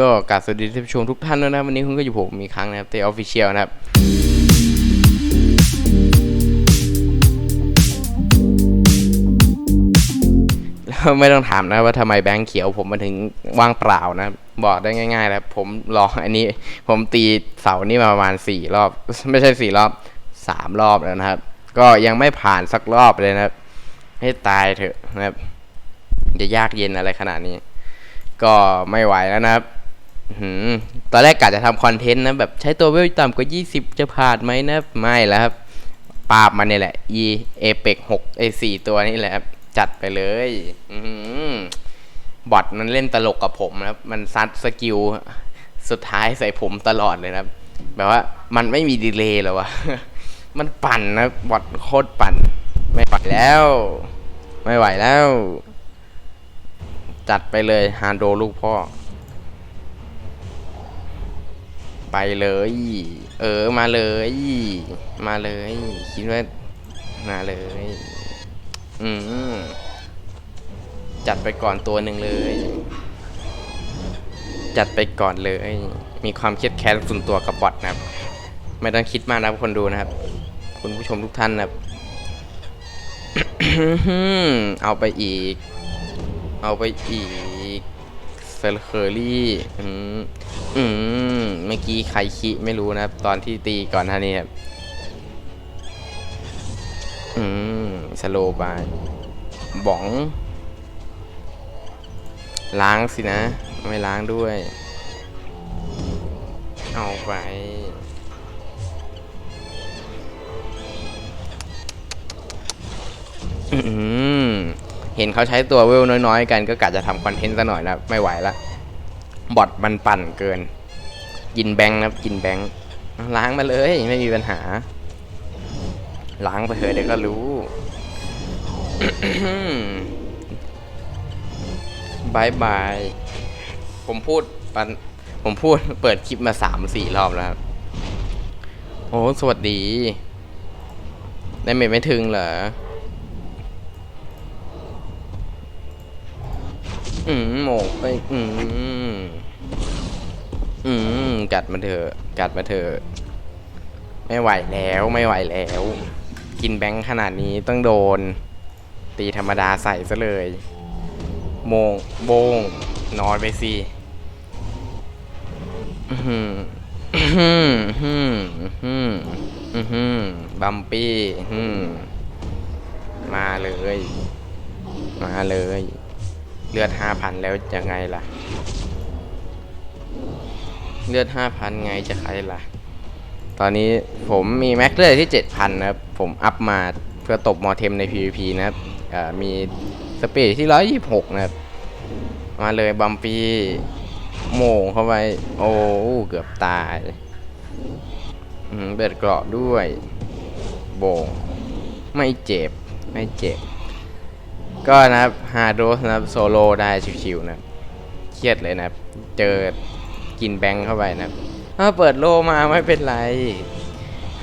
ก็กราบสวัสดีท่านผู้ชมทุกท่านด้วยนะครับวันนี้คุณก็อยู่ผมมีกครั้งนะครับเตออฟฟิเชียลนะครับแล้วไม่ต้องถามนะว่าทำไมแบงค์เขียวผมมาถึงว่างเปล่านะบอกได้ง่ายๆแล้วผมลองอันนี้ ผมตีเสานี่มาประมาณสี่รอบ ไม่ใช่สี่รอบสามรอบแล้วนะครับ ก็ยังไม่ผ่านสักรอบเลยนะครับ ให้ตายเถอะนะครับ จะยากเย็นอะไรขนาดนี้ ก็ไม่ไหวแล้วนะครับ ตอนแรกกะจะทำคอนเทนต์นะแบบใช้ตัวเวลต่ำกว่า 20 จะผ่านไหมนะ ไม่แล้วครับ ปาบมันนี่แหละ e a p e x 6ไอ้สี่ตัวนี่แหละครับ จัดไปเลยอบอทมันเล่นตลกกับผมนะครับ มันซัดสกิล สุดท้ายใส่ผมตลอดเลยนะครับ แบบว่ามันไม่มีดีเลย์หรอวะ มันปั่นนะบอทโคตรปั่น ไม่ไหวแล้ว ไม่ไหวแล้ว จัดไปเลยฮานโดลูกพ่อ ไปเลย เออมาเลย มาเลย คิดว่ามาเลย อืมจัดไปก่อนตัวหนึ่งเลย จัดไปก่อนเลย มีความเครียดแค้นส่วนตัวกับบอทนะครับ ไม่ต้องคิดมากนะครับคนดูนะครับ คุณผู้ชมทุกท่านนะครับ เอาไปอีก เอาไปอีก เซลเคอรี่อืมอืมเมื่อกี้ใครคิไม่รู้นะครับ ตอนที่ตีก่อนท่านี้ครับอืมสโลบายบ้อง ล้างสินะ ไม่ล้างด้วย เอาไปอืม เห็นเขาใช้ตัวเวลน้อยๆ กันก็กะจะทำคอนเทนต์ซะหน่อยนะไม่ไหวละบอทมันปั่นเกิน กินแบงค์นะกินแบงค์ล้างมาเลยไม่มีปัญหา ล้างไปเถอะเดี๋ยวก็รู้บายบาย ผมพูดปันผมพูดเปิดคลิปมาสามสี่รอบแล้วครับ โอ้ สวัสดี ได้เมทไม่ถึงเหรอ อืมโหมกไปอืมอืมกัดมาเถอะกัดมาเถอะไม่ไหวแล้วไม่ไหวแล้ว กินแบงค์ขนาดนี้ต้องโดน ตีธรรมดาใส่ซะเลย โมงโบงนอนไปสิอื้อหืออื้อหืออื้อหืออื้อหือบัมปี้อื้อหือมาเลย มาเลย เลือดห้าพันแล้วจะไงล่ะ เลือดห้าพันไงจะใครล่ะ ตอนนี้ผมมีแม็กเลือดที่เจ็ดพันนะครับ ผมอัพมาเพื่อตบมอเทมใน PVP นะครับมีสปีดที่ร้อยยี่หกนะครับ มาเลยบัมปีโมงเข้าไป โอ้เกือบตายเบิดเกราะด้วย โบงไม่เจ็บ ไม่เจ็บ ก็นะครับฮาร์โดสนะครับโซโลได้ชิวๆนะเครียดเลยนะครับเจอกินแบงค์เข้าไปนะถ้าเปิดโลมาไม่เป็นไร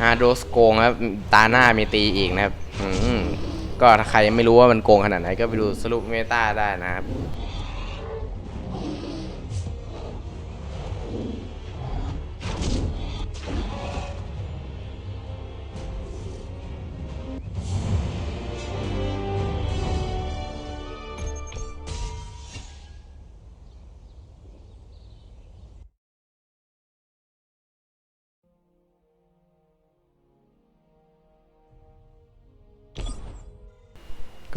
ฮาร์โดสโกงครับตาหน้ามีตีอีกนะครับก็ถ้าใครยังไม่รู้ว่ามันโกงขนาดไหนก็ไปดูสรุปเมตาได้นะครับ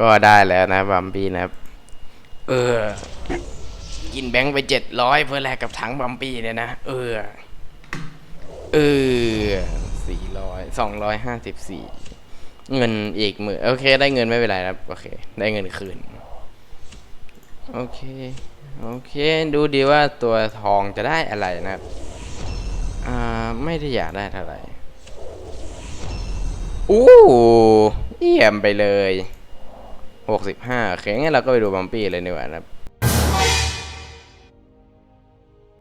ก็ได้แล้วนะบัมบี้นะครับ เออ กินแบงค์ไปเจ็ดร้อยเพื่อแลกกับถังบัมบี้เนี่ยนะ เออ เออสี่ร้อยสองร้อยห้าสิบสี่เงินอีกหมื่นโอเค ได้เงินไม่เป็นไรครับ โอเค ได้เงินคืน โอเค โอเค ดูดีว่าตัวทองจะได้อะไรนะครับ อ่า ไม่ได้อยากได้เท่าไหร่อู้เยี่ยมไปเลย หกสิบห้าโอเคงั้นเราก็ไปดูบัมปี้เลยดีกว่านะครับ